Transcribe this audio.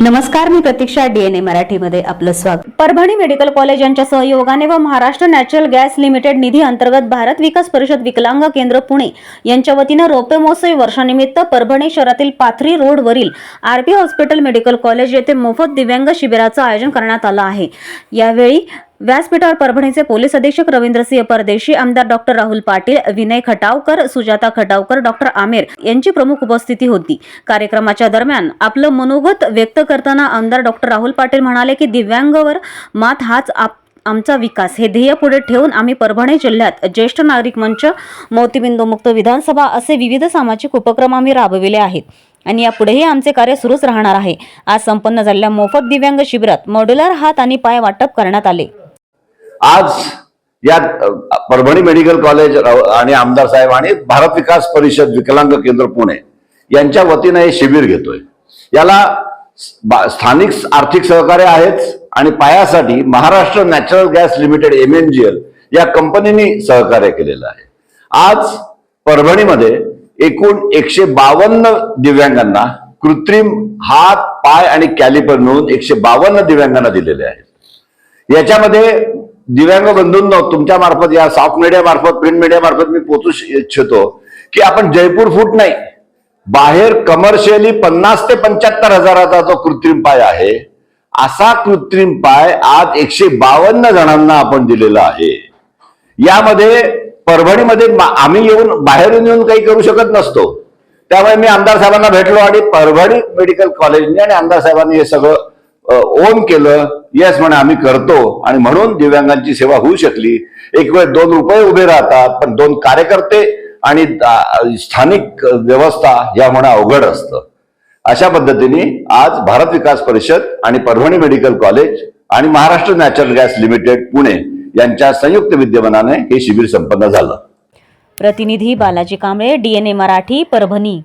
नमस्कार मी प्रतीक्षा डीएनए मराठीमध्ये आपलं स्वागत. परभणी मेडिकल कॉलेज यांच्या सहयोगाने व महाराष्ट्र नॅचरल गॅस लिमिटेड निधी अंतर्गत भारत विकास परिषद विकलांग केंद्र पुणे यांच्या वतीनं रोपे महोत्सवी वर्षानिमित्त परभणी शहरातील पाथरी रोडवरील आरपी हॉस्पिटल मेडिकल कॉलेज येथे मोफत दिव्यांग शिबिराचं आयोजन करण्यात आलं आहे. यावेळी व्यासपीठावर परभणीचे पोलीस अधीक्षक रवींद्रसिंह परदेशी आमदार डॉक्टर राहुल पाटील विनय खटावकर सुजाता खटावकर डॉक्टर आमेर यांची प्रमुख उपस्थिती होती. कार्यक्रमाच्या दरम्यान आपलं मनोगत व्यक्त करताना आमदार डॉक्टर राहुल पाटील म्हणाले की दिव्यांगवर मात हाच आप आमचा विकास. हे ध्येय पुढे ठेवून आम्ही परभणी जिल्ह्यात ज्येष्ठ नागरिक मंच मोतीबिंदू मुक्त विधानसभा असे विविध सामाजिक उपक्रम आम्ही राबविले आहेत. आणि यापुढेही आमचे कार्य सुरूच राहणार आहे. आज संपन्न झालेल्या मोफत दिव्यांग शिबिरात मॉड्युलर हात आणि पाय वाटप करण्यात आले. आज या परभणी मेडिकल कॉलेज आणि आमदार साहेब आणि भारत विकास परिषद विकलांग केंद्र पुणे यांच्या वतीनं हे शिबिर घेतोय. याला स्थानिक आर्थिक सहकार्य आहेच आणि पायासाठी Maharashtra natural gas limited M N G L या कंपनीने सहकार्य केलेलं आहे. आज परभणीमध्ये एकूण एकशे बावन्न दिव्यांगांना कृत्रिम हात पाय आणि कॅलिपर मिळून एकशे बावन्न दिव्यांगांना दिलेले आहेत. याच्यामध्ये दिव्यांग बंधूंनो तुमच्या मार्फत या सॉफ्ट मीडिया मार्फत प्रिंट मीडिया मार्फत मी पोचू इच्छितो की आपण जयपूर फूट नाही बाहेर कमर्शियली पन्नास ते पंच्याहत्तर हजाराचा जो कृत्रिम पाय आहे असा कृत्रिम पाय आज एकशे बावन्न जणांना आपण दिलेला आहे. यामध्ये परभणीमध्ये आम्ही येऊन बाहेरून येऊन काही करू शकत नसतो. त्यामुळे मी आमदार साहेबांना भेटलो आणि परभणी मेडिकल कॉलेजने आणि आमदार साहेबांनी हे सगळं ओन केलं. येस म्हणे आम्ही करतो. आणि म्हणून दिव्यांगांची सेवा होऊ शकली. एक वेळ दोन रुपये उभे राहतात पण दोन कार्यकर्ते आणि स्थानिक व्यवस्था या यामुळे अवघड असतं. अशा पद्धतीने आज भारत विकास परिषद आणि परभणी मेडिकल कॉलेज आणि Maharashtra natural gas limited Pune यांच्या संयुक्त विद्यमानाने हे शिबिर संपन्न झालं. प्रतिनिधी बालाजी कांबळे डीएनए मराठी परभणी.